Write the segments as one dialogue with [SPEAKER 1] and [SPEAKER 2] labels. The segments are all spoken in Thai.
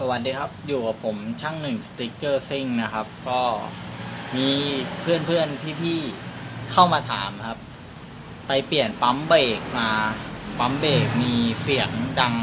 [SPEAKER 1] สวัสดีครับ อยู่กับผมช่างหนึ่งสติกเกอร์ซิ่งนะครับ ก็มีเพื่อนเพื่อนพี่พี่ๆเข้ามาถามครับ ไปเปลี่ยนปั๊มเบรกมา ปั๊มเบรกมีเสียงดัง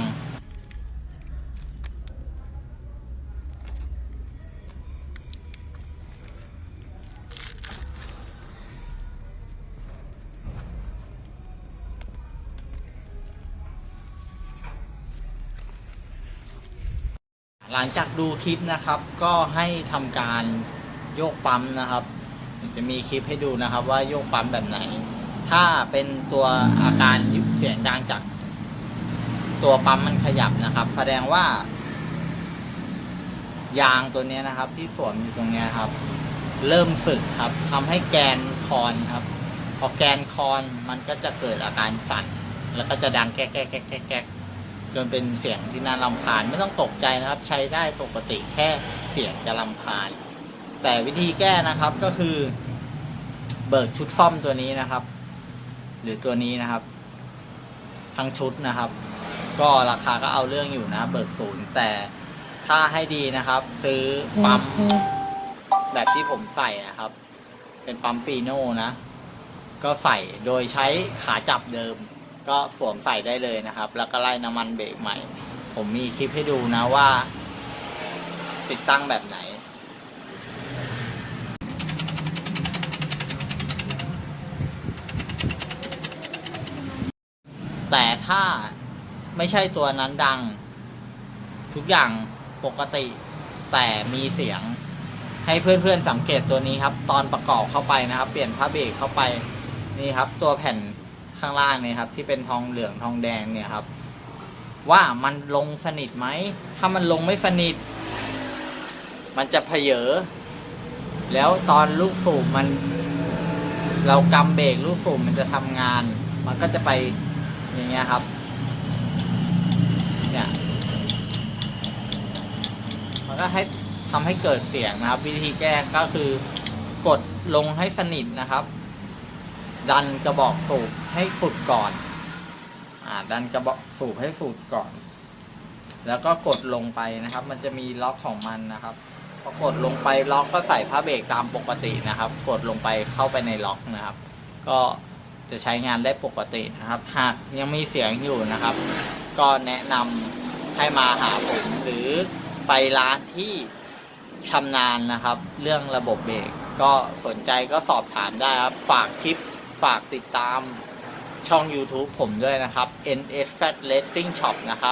[SPEAKER 1] หลังจากดูคลิปนะครับ ก็ให้ทำการโยกปั๊มนะครับ จะมีคลิปให้ดูนะครับว่าโยกปั๊มแบบไหน ถ้าเป็นตัวอาการยุบเสียงดังจาก ตัวปั๊มมันขยับนะครับ แสดงว่า ยางตัวนี้นะครับ ที่สวมอยู่ตรงนี้ครับ เริ่มสึกครับทำให้แกนคอนครับพอแกนคอนมันก็จะเกิดอาการสั่นแล้วก็จะดังแก๊กแก๊กแก๊กแก๊กแก๊ก จนเป็นเสียงที่น่ารำคาญไม่ต้องตกใจนะครับ ใช้ได้ปกติแค่เสียงจะรำคาญ แต่วิธีแก้นะครับก็คือ เบิกชุดซ่อมตัวนี้นะครับ หรือตัวนี้นะครับ ทั้งชุดนะครับ ก็ราคาก็เอาเรื่องอยู่นะ เบิกศูนย์แต่ถ้าให้ดีนะครับ ซื้อปั๊มแบบที่ผมใส่นะครับ เป็นปั๊มปีโน่นะ ก็ใส่โดยใช้ขาจับเดิม ก็สวมใส่ได้เลยนะครับ แล้วก็ไล่น้ำมันเบรกใหม่ ผมมีคลิปให้ดูนะว่า ติดตั้งแบบไหน แต่ถ้าไม่ใช่ตัวนั้นดัง ทุกอย่างปกติ แต่มีเสียงให้เพื่อนๆสังเกตตัวนี้ครับ ตอนประกอบเข้าไปนะครับ เปลี่ยนผ้าเบรกเข้าไปนี่ครับ ตัวแผ่น ข้างล่างเนี่ยครับ ที่เป็นทองเหลืองทองแดงเนี่ยครับ ว่ามันลงสนิทไหม ถ้ามันลงไม่สนิท มันจะเพเยอแล้วตอนลูกสูบมัน เรากำเบรกลูกสูบมันจะทำงาน มันก็จะไปอย่างเงี้ยครับ เนี่ย มันก็ให้ทำให้เกิดเสียงนะครับ วิธีแก้ก็คือกดลงให้สนิทนะครับ ดันกระบอกสูบให้สุดก่อน อ่า ดันกระบอกสูบให้สุดก่อน แล้วก็กดลงไปนะครับ มันจะมีล็อกของมันนะครับพอกดลงไปล็อกก็ใส่ผ้าเบรกตามปกตินะครับ กดลงไปเข้าไปในล็อกนะครับ ก็จะใช้งานได้ปกตินะครับ หากยังมีเสียงอยู่นะครับ ก็แนะนำให้มาหาผมหรือไปร้านที่ชำนาญนะครับ เรื่องระบบเบรกก็สนใจก็สอบถามได้ครับ ฝากคลิป ฝากติดตามช่อง YouTube ผมด้วยนะครับ NS Fat Racing Shop นะครับ